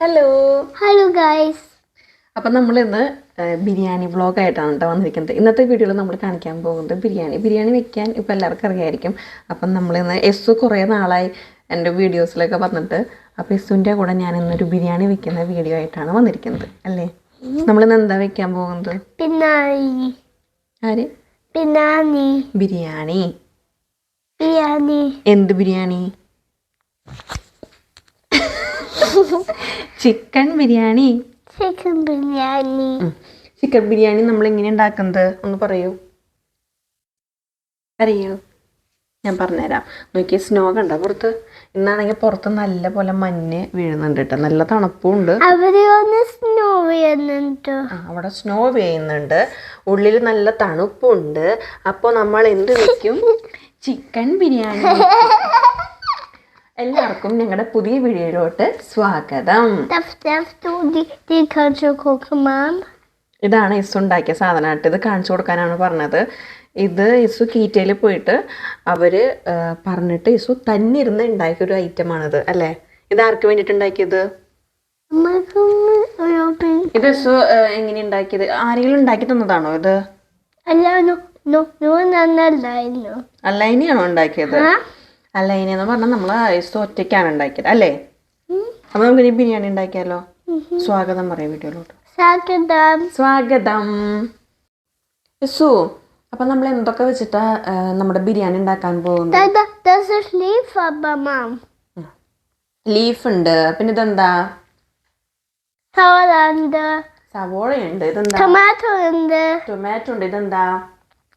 Hello hello guys അപ്പം നമ്മൾ ഇന്ന് ബിരിയാണി വ്ളോഗായിട്ടാണ് കേട്ടോ വന്നിരിക്കുന്നത്. ഇന്നത്തെ വീഡിയോയിൽ നമ്മൾ കാണിക്കാൻ പോകുന്നത് ബിരിയാണി. ബിരിയാണി വെക്കാൻ ഇപ്പോൾ എല്ലാവർക്കും അറിയായിരിക്കും. അപ്പം നമ്മളിന്ന് എസ് കുറേ നാളായി എന്റെ വീഡിയോസിലൊക്കെ വന്നിട്ട്. അപ്പോൾ എസുവിന്റെ കൂടെ ഞാൻ ഇന്നൊരു ബിരിയാണി വെക്കുന്ന വീഡിയോ ആയിട്ടാണ് വന്നിരിക്കുന്നത്. അല്ലേ? നമ്മളിന്ന് എന്താ വെക്കാൻ പോകുന്നത്? ആര്? ബിനാനി ബിരിയാണി. ബിരിയാണി. എന്ത് biryani? Chicken biryani chicken biryani chicken biryani നമ്മൾ എങ്ങനെ ഉണ്ടാക്കുന്നത്? ഒന്ന് പറയൂ. അറിയൂ ഞാൻ പറഞ്ഞുതരാം. നോക്കി സ്നോ കണ്ട പുറത്ത്? ഇന്നാണെങ്കിൽ പുറത്ത് നല്ല പോലെ മഞ്ഞ് വീഴുന്നുണ്ട് കേട്ടോ നല്ല തണുപ്പും ഉണ്ട് അവിടെ സ്നോ വീഴുന്നുണ്ട് അവിടെ സ്നോ വീഴുന്നുണ്ട് ഉള്ളിൽ നല്ല തണുപ്പുണ്ട്. അപ്പോൾ നമ്മൾ എന്ത് വെക്കും? ചിക്കൻ ബിരിയാണി. എല്ലാവർക്കും ഞങ്ങളുടെ പുതിയ വീഡിയോയിലോട്ട് സ്വാഗതം. ഇതാണ് ഇസു ഉണ്ടാക്കിയ സാധനമായിട്ട് ഇത് കാണിച്ചു കൊടുക്കാനാണ് പറഞ്ഞത്. ഇത് ഇസു കീറ്റയിൽ പോയിട്ട് അവർ പറഞ്ഞിട്ട് ഇസു തന്നെ ഇരുന്ന് ഉണ്ടാക്കിയ ഒരു ഐറ്റമാണിത് അല്ലേ? ഇത് ആർക്ക് വേണ്ടിയിട്ട് ഉണ്ടാക്കിയത്? ഇത് ഇസു എങ്ങനെ ഉണ്ടാക്കിയത്? ആരെങ്കിലും ഉണ്ടാക്കി തന്നതാണോ ഇത്? അല്ല അല്ല ഇനിയാണോ ഉണ്ടാക്കിയത്? ആ? അല്ല ഇനിയെന്ന് പറഞ്ഞാൽ നമ്മൾ ഐസ് ഒറ്റയ്ക്കാണ് ഉണ്ടാക്കിയത് അല്ലേ? അപ്പൊ നമുക്ക് ഇനി ബിരിയാണി ഉണ്ടാക്കിയാലോ? സ്വാഗതം പറയാം വീഡിയോയിലോട്ട് സ്വാഗതം. സ്വാഗതം. യസു അപ്പൊ നമ്മൾ എന്തൊക്കെ വെച്ചിട്ടാ നമ്മുടെ ബിരിയാണി ഉണ്ടാക്കാൻ പോകുന്നത്. ലീഫ് ഉണ്ട്. പിന്നെ ഇതെന്താ? സവോള ഉണ്ട്. ഇതെന്താ? ടൊമാറ്റോ ഉണ്ട്. ടൊമാറ്റോ ഉണ്ട്. ഇതെന്താ?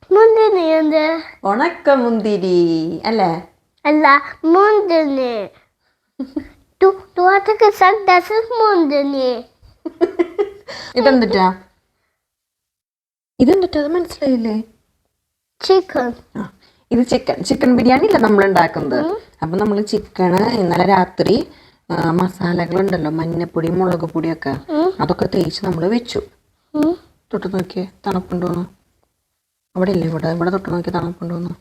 മുന്തിരി ഉണ്ട്. ഉണക്ക മുന്തിരി അല്ലേ? അല്ല മുന്തിന് Du, gesagt, das ist മുന്തിരി ഇതെന്തിട്ടാ? ഇതെന്തിട്ടാ? അത് മനസ്സിലായില്ലേ? ചിക്കൻ. ഇത് ചിക്കൻ ചിക്കൻ ബിരിയാണി അല്ല നമ്മൾ ഉണ്ടാക്കുന്നത് അപ്പം നമ്മൾ ചിക്കന് ഇന്നലെ രാത്രി മസാലകൾ മസാലകളുണ്ടല്ലോ മഞ്ഞപ്പൊടി മുളക് ഒക്കെ അതൊക്കെ തേച്ച് നമ്മൾ വെച്ചു. തൊട്ട് നോക്കിയേ തണുപ്പുണ്ടോന്ന്. അവിടെ ഇല്ലേ ഇവിടെ? ഇവിടെ തൊട്ട് നോക്കി തണുപ്പുണ്ടോന്ന്.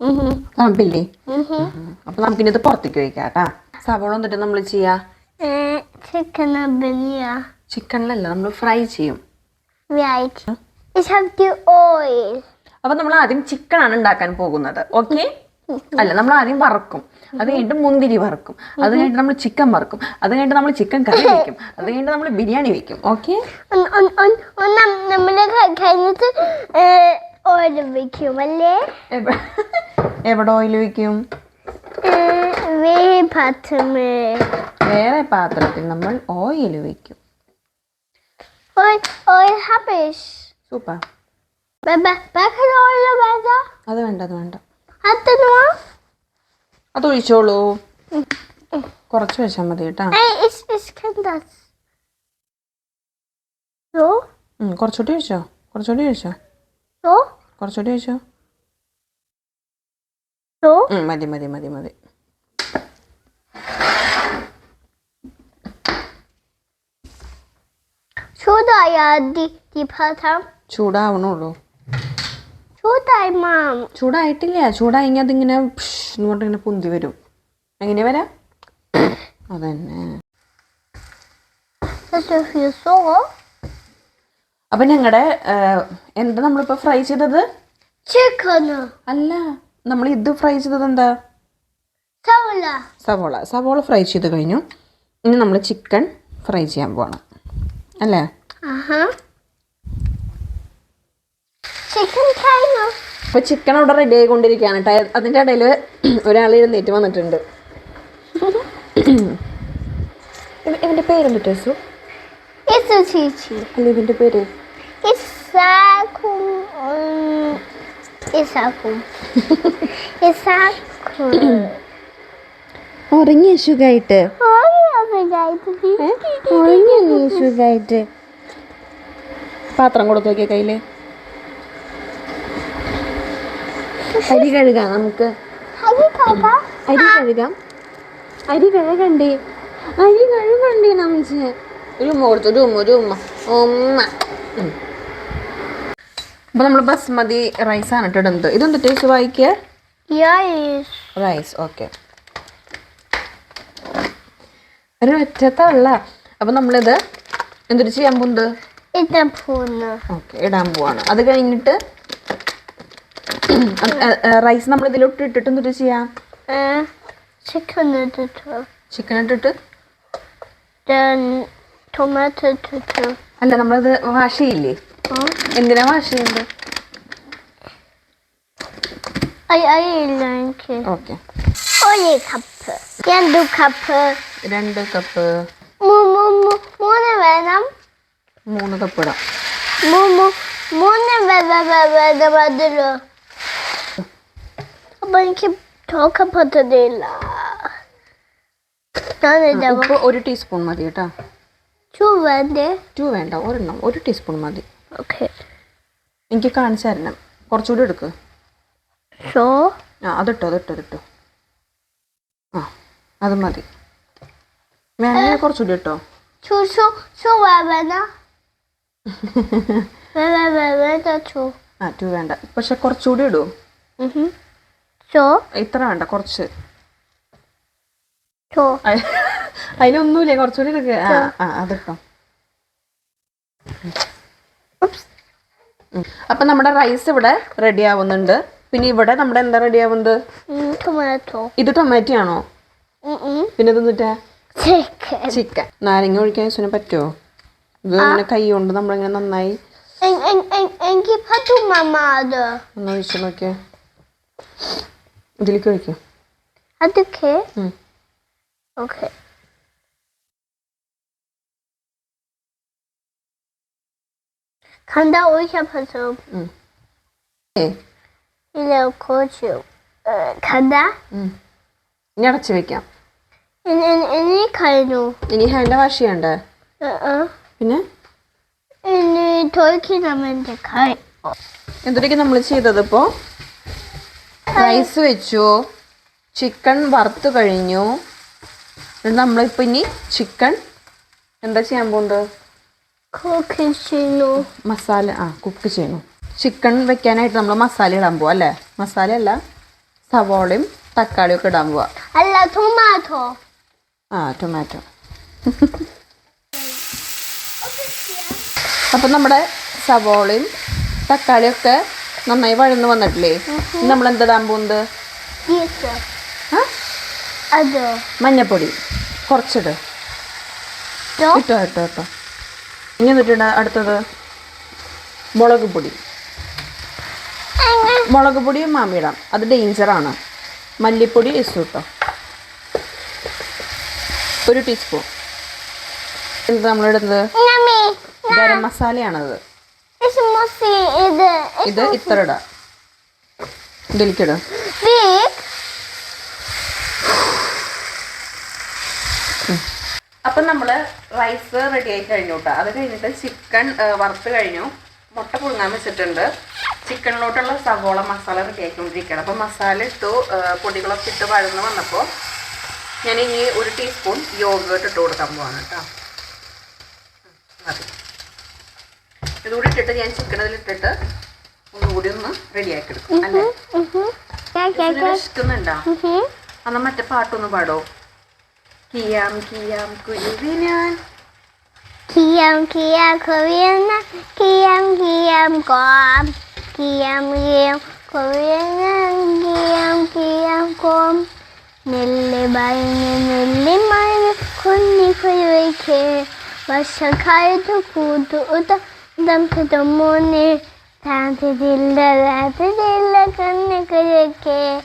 തണുപ്പില്ലേ അപ്പൊ നമുക്കിനി ഇത് പുറത്തേക്ക് വയ്ക്കാം കേട്ടാ സവോള എന്നിട്ട് നമ്മൾ ചെയ്യാ ചിക്കൻ ചിക്കനിലല്ല നമ്മൾ ഫ്രൈ ചെയ്യും അപ്പൊ നമ്മൾ ആദ്യം ചിക്കൻ ആണ് ഉണ്ടാക്കാൻ പോകുന്നത് ഓക്കെ അല്ല നമ്മൾ ആദ്യം വറക്കും അത് കഴിഞ്ഞിട്ട് മുന്തിരി വറക്കും അത് കഴിഞ്ഞിട്ട് നമ്മൾ ചിക്കൻ വറക്കും അത് കഴിഞ്ഞിട്ട് നമ്മൾ ചിക്കൻ കറി വെക്കും അത് കഴിഞ്ഞിട്ട് നമ്മൾ ബിരിയാണി വെക്കും ഓക്കെ കഴിഞ്ഞിട്ട് ഓയിൽ വെക്കും അല്ലേ എവിടെ ഓയിൽ വെക്കും വേറെ പാത്രത്തിൽ നമ്മൾ ഓയിൽ വെക്കും സൂപ്പർ? അത് വേണ്ട അത് വേണ്ട? അത് ഒഴിച്ചോളൂ. കുറച്ച് വെച്ചാൽ മതി കേട്ടോ. കുറച്ചുകൂടി ഒഴിച്ചോ? കുറച്ചുകൂടി ഒഴിച്ചോ? So? കുറച്ചുകൂടി വെച്ചോ സോ മതി മതി മതി മതി. ചൂടായ ചൂടാവണുള്ളൂ. ചൂടായി മാം. ചൂടായിട്ടില്ല. ചൂടായെങ്കിൽ അതിങ്ങനെ ഇങ്ങനെ പൊന്തി വരും. എങ്ങനെ വരാം? അതന്നെ Das ist für so. അപ്പൊ ഞങ്ങളുടെ എന്താ നമ്മളിപ്പോ ഫ്രൈ ചെയ്തത്. അല്ല നമ്മൾ ഇത് ഫ്രൈ ചെയ്തത് എന്താ? സവോള. സവോള. സവോള ഫ്രൈ ചെയ്ത് കഴിഞ്ഞു. ഇനി നമ്മൾ ചിക്കൻ ഫ്രൈ ചെയ്യാൻ പോകണം അല്ലേ. അപ്പൊ ചിക്കൻ അവിടെ റെഡി ആയിക്കൊണ്ടിരിക്കുകയാണ് കേട്ടോ അതിന്റെ ഇടയിൽ ഒരാൾ എഴുന്നേറ്റ് വന്നിട്ടുണ്ട്. ഇവ- ഇവന്റെ പേരെന്ത് Chichi? അല്ല ഇവന്റെ പേര് Und Isakum. Isakum. ഉറങ്ങിയ സുഖമായിട്ട്. ഉറങ്ങിയ സുഖമായിട്ട് പാത്രം കൊടുത്തു നോക്കിയ കയ്യിൽ? അരി കഴുകാം നമുക്ക്. അരി കഴുകാം? അരി കഴുകണ്ടേ? അരി കഴുകണ്ടേ നമുക്ക് ഒരു കൊടുത്തു ഒരു ഉമ്മ ഒരു ഉമ്മ. ഉമ്മ. ഉം. അപ്പൊ നമ്മൾ ബസ്മതി റൈസ് ആണ് കേട്ടോ ഇടുന്നത്. ഇതൊന്ന് ടേസ്റ്റ് വായിക്കുക റൈസ് ഓക്കെ ഒരു ഒറ്റത്തള്ള അപ്പം നമ്മളിത് എന്തൊരു ചെയ്യാൻ പോകുന്നത് ഓക്കെ ഇടാൻ പോവാണ്. അത് കഴിഞ്ഞിട്ട് റൈസ് നമ്മൾ ഇതിലോട്ട് ഇട്ടിട്ട് എന്തൊരു ചെയ്യാം? ചിക്കൻ ഇട്ടിട്ട്. ചിക്കൻ ഇട്ടിട്ട്? ടൊമാറ്റോ ഇട്ടിട്ട്. അല്ല നമ്മളത് വാഷ് ചെയ്യില്ലേ എന്തിനാ വാഷ് ചെയ്യുന്നത് രണ്ട് കപ്പ്. രണ്ട് കപ്പ്. മൂന്ന് വേണം. മൂന്ന് കപ്പ് ഇടാം. മൂന്ന് അതിൽ അപ്പൊ എനിക്ക് ഞാനിതാ ഉപ്പ് ഒരു ടീസ്പൂൺ മതി കേട്ടോ. ടു വേണ്ടേ? ടു വേണ്ട ഒരെണ്ണം ഒരു ടീസ്പൂൺ മതി. ഓക്കെ. എനിക്ക് കാണിച്ചു തരണം. കുറച്ചുകൂടി എടുക്ക്. ഷോ? ആ അതിട്ടോ അതിട്ടോ അതിട്ടോ. ആ അത് മതി. വേണമെങ്കിൽ കുറച്ചുകൂടി ഇട്ടോ. ആ ടു വേണ്ട. പക്ഷെ കുറച്ചുകൂടി ഇടൂ. ഇത്ര വേണ്ട കുറച്ച്. അതിനൊന്നുമില്ല കുറച്ചുകൂടി എടുക്ക. ആ ആ അതിട്ടോ. അപ്പൊ നമ്മുടെ റൈസ് ഇവിടെ റെഡി ആവുന്നുണ്ട്. പിന്നെ ഇവിടെ നമ്മുടെ എന്താ റെഡി ആവുന്നത്? ഇത് ടൊമാറ്റോ ആണോ? പിന്നെ തിന്നിട്ടാ ചിക്കൻ നാരങ്ങ ഒഴിക്കാൻ സുന പറ്റുമോ ഇത് കൈ കൊണ്ട് നമ്മളിങ്ങനെ നന്നായി എനിക്ക് പറ്റും മമ്മ അത്. ഒന്ന് ഒഴിച്ചു നോക്കിയേ. ഇതിലേക്ക് ഒഴിക്കും. അതൊക്കെ? ഉം. ഓക്കെ. കണ്ട ഒഴിക്കാൻ പറ്റും ഉം. ഇല്ല കുറച്ച് കണ്ട ഇനി അടച്ചു വെക്കാം ഇനി കഴിഞ്ഞു ഇനി ഹാൻഡ് വാഷ് ചെയ്യണ്ടേ പിന്നെ? ഇനി തോയ്ക്കാൻ എന്തൊക്കെ നമ്മൾ ചെയ്തത് ഇപ്പോൾ റൈസ് വെച്ചു. ചിക്കൻ വറുത്ത് കഴിഞ്ഞു. നമ്മളിപ്പോൾ ഇനി ചിക്കൻ എന്താ ചെയ്യാൻ പോകുന്നത് കുക്കിംഗ് ചെയ്യുന്നു മസാല ആ കുക്ക് ചെയ്യുന്നു. ചിക്കൻ വെക്കാനായിട്ട് നമ്മൾ മസാല ഇടാൻ പോവാ അല്ലേ? മസാല അല്ല സവോളയും തക്കാളിയും ഒക്കെ ഇടാൻ പോവാ. അല്ല ടൊമാറ്റോ ആ ടൊമാറ്റോ അപ്പം നമ്മുടെ സവോളയും തക്കാളിയൊക്കെ നന്നായി വഴന്ന് വന്നിട്ടില്ലേ? നമ്മൾ എന്താ ഇടാൻ പോകുന്നത് മഞ്ഞപ്പൊടി. കുറച്ചിട്. ഇട്ടോ ഇട്ടോ ഇട്ടോ. ഇനി എന്നിട്ടുണ്ട് അടുത്തത്? മുളക് പൊടി. മുളക് പൊടിയും മാമിയിടാം അത് ഡേഞ്ചറാണ് മല്ലിപ്പൊടി ഇസ് കേട്ടോ ഒരു ടീസ്പൂൺ എന്താ നമ്മളിടുന്നത്. ഗരം മസാലയാണത്. ഇത് ഇത്ര ഇടാം. ഇതിലേക്കിടും അപ്പം നമ്മൾ റൈസ് റെഡി ആയി കഴിഞ്ഞു കേട്ടോ അത് കഴിഞ്ഞിട്ട് ചിക്കൻ വറുത്ത് കഴിഞ്ഞു. മുട്ട പുഴുങ്ങാൻ വെച്ചിട്ടുണ്ട്. ചിക്കനിലോട്ടുള്ള സവോള മസാല റെഡി ആയിക്കൊണ്ടിരിക്കുകയാണ്. അപ്പോൾ മസാല ഇട്ടു പൊടികളൊക്കെ ഇട്ട് വഴന്ന് വന്നപ്പോൾ ഞാൻ ഇനി ഒരു ടീസ്പൂൺ യോഗേർട്ട് ഇട്ട് കൊടുക്കാൻ പോവാണ് കേട്ടോ മതി. ഇതുകൂടി ഇട്ടിട്ട് ഞാൻ ചിക്കൻ അതിലിട്ടിട്ട് ഒന്നുകൂടി ഒന്ന് റെഡിയാക്കി എടുക്കും അല്ലേ. എന്നാൽ വിശക്കുന്നുണ്ടോ Mhm. മറ്റേ പാട്ടൊന്ന് പാടോ? Kiam, kiam, kuibinyan. Kiam, kiam, kuibinyan. Kiam, kiam, kom. Kiam, kiam, kuibinyan. Kiam, kiam, kom. Nille bayne, nille mayne, kunni kuibike. Başa kaydı kudu uda, dam tutu mone. Tanti dilla, tanti dilla, kunni kuibike.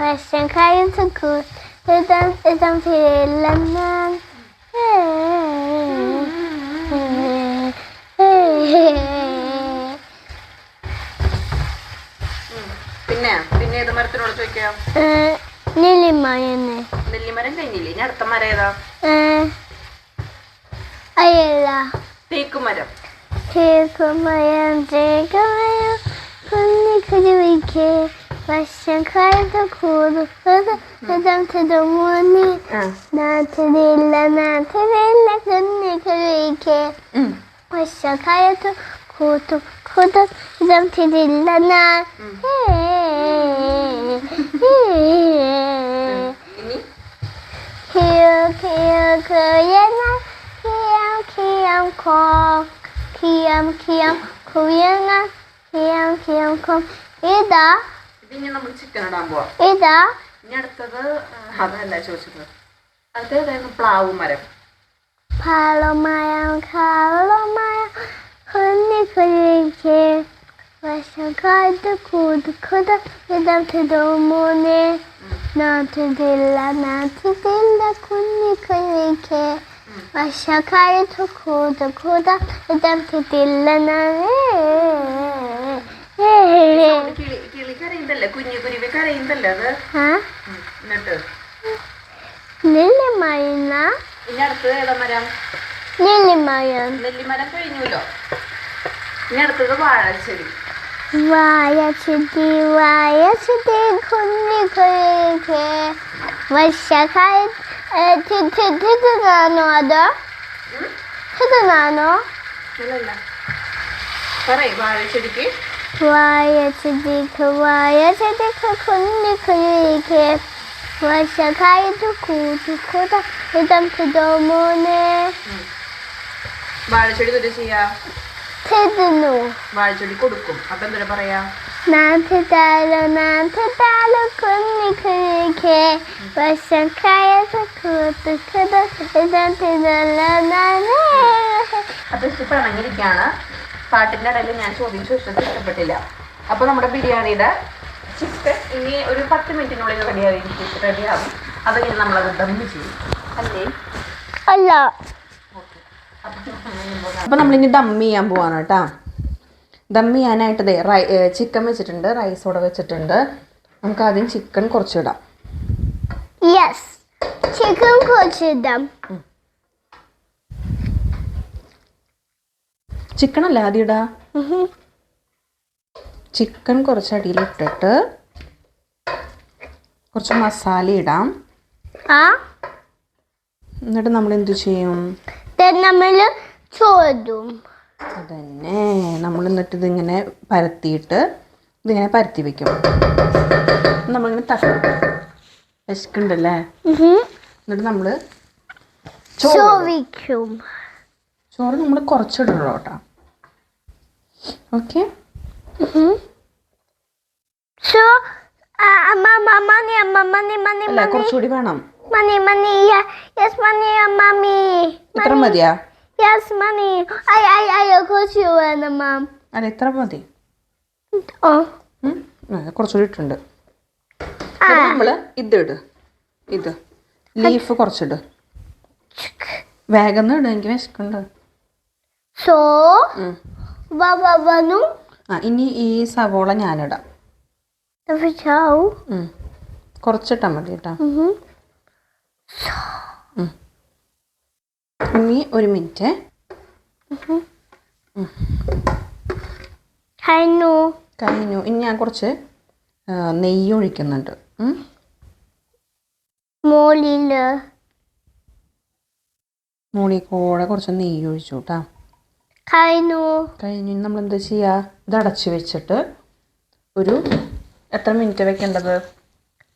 Başa kaydı kudu. Dam dille nan. പിന്നെ പിന്നെ ഏത് മരത്തിനോട് ചോദിക്കാം? നെല്ലിമയന്ന് നെല്ലിമരം കഴിഞ്ഞില്ലേ? ഇനി അടുത്ത മരം ഏതാ? അയല്ല തേക്കുമരം. Question cried the cool further down to. Ah. Na tadilla na tadilla kunni karike. Question cried the cool to further down to kiam, kiam, kong, kiam, kiam, Koreana, ida. ഇനി നമ്മൾ ചിക്കൻ ഇടാൻ പോവാം. ഇതാ ഇനി അടുത്തത് അതല്ല ചോദിച്ചത് അടുത്തതായിരുന്നു പ്ലാവ് മരം. പാളമയം കാളമയം കുഞ്ഞി കുഞ്ഞിക്ക് വർഷക്കാലത്ത് കൂട് കുട വിധത്തിലോ മൂന്ന്. നാട്ടില്ല നാട്ടില്ല കുഞ്ഞി കുഞ്ഞിക്ക് വർഷക്കാലത്ത് കൂട് കുട വിധത്തില്ല കിളി കിളി കരയുന്നല്ലേ കുഞ്ഞു കുരുവി കരയുന്നല്ലേ അത്? ഉം, എന്നിട്ട്? ലില്ലി മരുന്ന ഇനി അടുത്തത് ഏതാ മരം? നെല്ലിമരം കഴിഞ്ഞുല്ലോ ഇനി അടുത്തത് വാഴച്ചെടി. കുഞ്ഞി അത്? പറയ് വാഴച്ചെടിക്ക്. വായച്ചെടിക്ക് വായച്ചെടിക്ക് കുഞ്ഞി കുഞ്ഞിക്ക് വർഷക്കാലത്ത് കൂട്ടു കൂട്ട ഇതം തിന്നോമോനെ ഉം. വാഴച്ചെടി തുര ചെയ്യാ? തിന്നു വാഴച്ചെടി കൊടുക്കും. അപ്പൊ എന്താ പറയാ? നാട്ടിട്ടാലോ നാട്ടിട്ടാലോ കുഞ്ഞി കുഞ്ഞിക്ക്. വർഷക്കാലത്ത് കൂട്ടു കൂട്ട ഇതം തിന്നല്ലേ അപ്പൊ ഇപ്പൊ ഇണങ്ങിയിരിക്കാണ് പാട്ടിന്റെ ഇടയിൽ ഞാൻ ചോദ്യം ചോദിച്ചത് ഇഷ്ടപ്പെട്ടില്ല. അപ്പോൾ നമ്മുടെ ബിരിയാണിയുടെ ചിക്കൻ ഇനി ഒരു പത്ത് മിനിറ്റിനുള്ളിൽ റെഡി റെഡിയാവും ഇനി നമ്മളത് ദമ്മ് ചെയ്യും. അല്ലേ? അല്ല. അപ്പം നമ്മളിനി ദം ചെയ്യാൻ പോവാണ് കേട്ടോ. ദം ചെയ്യാനായിട്ട് ദേ റൈ ചിക്കൻ വെച്ചിട്ടുണ്ട് റൈസ് കൂടെ വെച്ചിട്ടുണ്ട്. നമുക്ക് ആദ്യം ചിക്കൻ കുറച്ചിടാം യെസ് ചിക്കൻ കുറച്ചിടാം ചിക്കൻ അല്ല ആദ്യം ഇടാ ചിക്കൻ കുറച്ച് അടിയിലിട്ടിട്ട് കുറച്ച് മസാല ഇടാം. ആ? എന്നിട്ട് നമ്മൾ എന്ത് ചെയ്യും? നമ്മൾ അതന്നെ. നമ്മൾ എന്നിട്ട് ഇതിങ്ങനെ പരത്തിയിട്ട് ഇതിങ്ങനെ പരത്തി വെക്കും. നമ്മളിങ്ങനെ തട്ടും വിശക്കുണ്ടല്ലേ എന്നിട്ട് നമ്മൾ ചോദിക്കും ചോറ് നമ്മൾ കുറച്ചിടുള്ളൂ കേട്ടോ. ഓക്കെ അല്ല കുറച്ചുകൂടി വേണം. Mani Mani yes Mani mummy. ഇത്ര മതിയാ? Yes Mani I I I കുറച്ച് വേണം മാം അല്ല ഇത്ര മതി. ഓ. കുറച്ചുകൂടി ഇട്ടുണ്ട്. നമ്മൾ ഇത് ഇട്. ഇത്. ലീഫ് കുറച്ചിട്. വേഗം ഇടുമെങ്കിൽ വിശക്കുണ്ട് സോ ഉം. വവനു ആ ഇനി ഈ സവോള ഞാനിടാം. കുറച്ചിട്ടാ മതി കേട്ടോ. ഇനി ഒരു മിനിറ്റ്. കഴിഞ്ഞു. കഴിഞ്ഞു. ഇനി ഞാൻ കുറച്ച് നെയ്യ് ഒഴിക്കുന്നുണ്ട്. മോളിൽ മോളിൽ കൂടെ കുറച്ച് നെയ്യ് ഒഴിച്ചു കേട്ടോ. കഴിഞ്ഞു. കഴിഞ്ഞു നമ്മൾ എന്താ ചെയ്യുക ഇത് അടച്ചു വെച്ചിട്ട് ഒരു എത്ര മിനിറ്റ് വെക്കേണ്ടത്?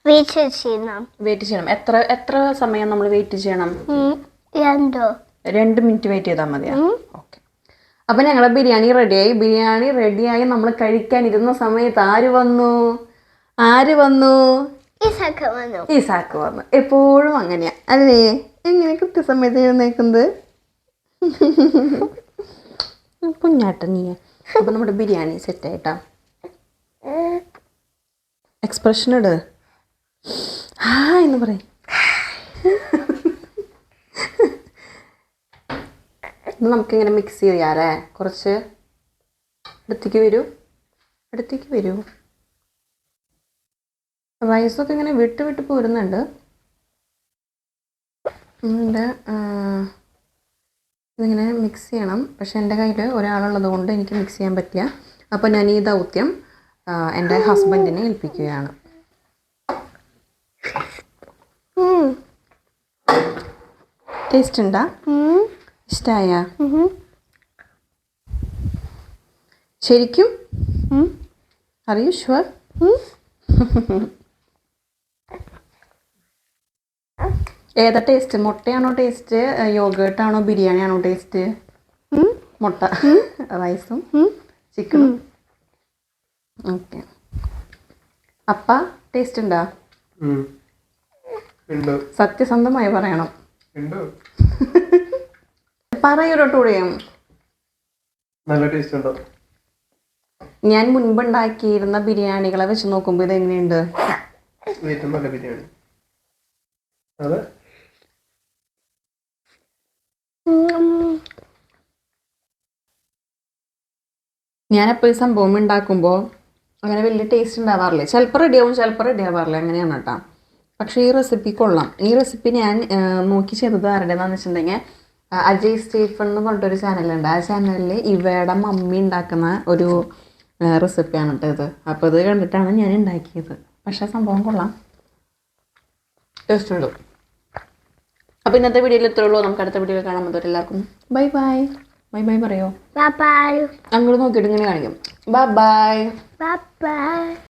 വെയിറ്റ് ചെയ്യണം. വെയിറ്റ് ചെയ്യണം. എത്ര എത്ര സമയം നമ്മൾ വെയിറ്റ് ചെയ്യണം? എന്തോ രണ്ട്? മിനിറ്റ് വെയിറ്റ് ചെയ്താൽ മതിയാ? ഓക്കെ അപ്പം ഞങ്ങളുടെ ബിരിയാണി റെഡിയായി. ബിരിയാണി റെഡിയായി. നമ്മൾ കഴിക്കാനിരുന്ന സമയത്ത് ആര് വന്നു? ആര് വന്നു? ഈസാക്ക് വന്നു. ഈ വന്നു. എപ്പോഴും അങ്ങനെയാ. അല്ലേ? എങ്ങനെ കൃത്യസമയത്ത് എഴുന്നേക്കുന്നത്? കുഞ്ഞാട്ടൻ നീ. അപ്പം നമ്മുടെ ബിരിയാണി സെറ്റ് ആയിട്ടാ. എക്സ്പ്രഷൻ ഇട്. ആ എന്ന് പറയും. ഇന്ന് നമുക്കിങ്ങനെ മിക്സ് ചെയ്യാറേ കുറച്ച് അടുത്തേക്ക് വരൂ. അടുത്തേക്ക് വരൂ. റൈസൊക്കെ ഇങ്ങനെ വിട്ട് വിട്ട് പോരുന്നുണ്ട്. ഉണ്ട് ഇതിങ്ങനെ മിക്സ് ചെയ്യണം. പക്ഷേ എന്റെ കയ്യിൽ ഒരാളുള്ളത് കൊണ്ട് എനിക്ക് മിക്സ് ചെയ്യാൻ പറ്റില്ല അപ്പോൾ ഞാൻ ഈ ദൗത്യം എന്റെ ഹസ്ബൻഡിനെ ഏൽപ്പിക്കുകയാണ്. ടേസ്റ്റ് ഉണ്ടാ? ഇഷ്ടമായ ശരിക്കും? അറിയൂ ഷുവർ ഏതാ ടേസ്റ്റ് മുട്ടയാണോ ടേസ്റ്റ് യോഗേട്ടാണോ ബിരിയാണി ആണോ ടേസ്റ്റ് മുട്ട. റൈസും? ചിക്കനും ഓക്കെ അപ്പ ടേസ്റ്റ് ഉണ്ടോ. സത്യസന്ധമായി പറയണം. പറയൊരോട്ടുകൂടിയും നല്ല ടേസ്റ്റ് ഉണ്ടോ ഞാൻ മുൻപ് ഉണ്ടാക്കിയിരുന്ന ബിരിയാണികളെ വെച്ച് നോക്കുമ്പോൾ ഇത് എങ്ങനെയുണ്ട് ഏറ്റവും നല്ല ബിരിയാണി. അതെ. ഞാനപ്പോൾ ഈ സംഭവം ഉണ്ടാക്കുമ്പോൾ അങ്ങനെ വലിയ ടേസ്റ്റ് ഉണ്ടാവാറില്ല. ചിലപ്പോൾ റെഡിയാവും ചിലപ്പോൾ റെഡി ആവാറില്ല. അങ്ങനെയാണ് കേട്ടോ. പക്ഷേ ഈ റെസിപ്പി കൊള്ളാം. ഈ റെസിപ്പി ഞാൻ നോക്കി ചെയ്തത് ആരുടേതാണെന്ന് വെച്ചിട്ടുണ്ടെങ്കിൽ അജയ് സ്റ്റീഫൻ എന്ന് പറഞ്ഞിട്ടൊരു ചാനലുണ്ട് ആ ചാനലിൽ ഇവയുടെ മമ്മി ഉണ്ടാക്കുന്ന ഒരു റെസിപ്പിയാണ് കേട്ടോ ഇത്. അപ്പോൾ ഇത് കണ്ടിട്ടാണ് ഞാൻ ഉണ്ടാക്കിയത്. പക്ഷേ സംഭവം കൊള്ളാം. ടേസ്റ്റ് ഉണ്ട് അപ്പോൾ ഇന്നത്തെ വീഡിയോയിൽ ഇത്രേ ഉള്ളൂ. നമുക്ക് അടുത്ത വീഡിയോയിൽ കാണാൻ പറ്റും എല്ലാവർക്കും ബൈ ബൈ. ബൈ ബൈ പറയോ. അങ്ങോട്ട് നോക്കിയിട്ട് ഇങ്ങനെ കാണിക്കും. Bye bye bye.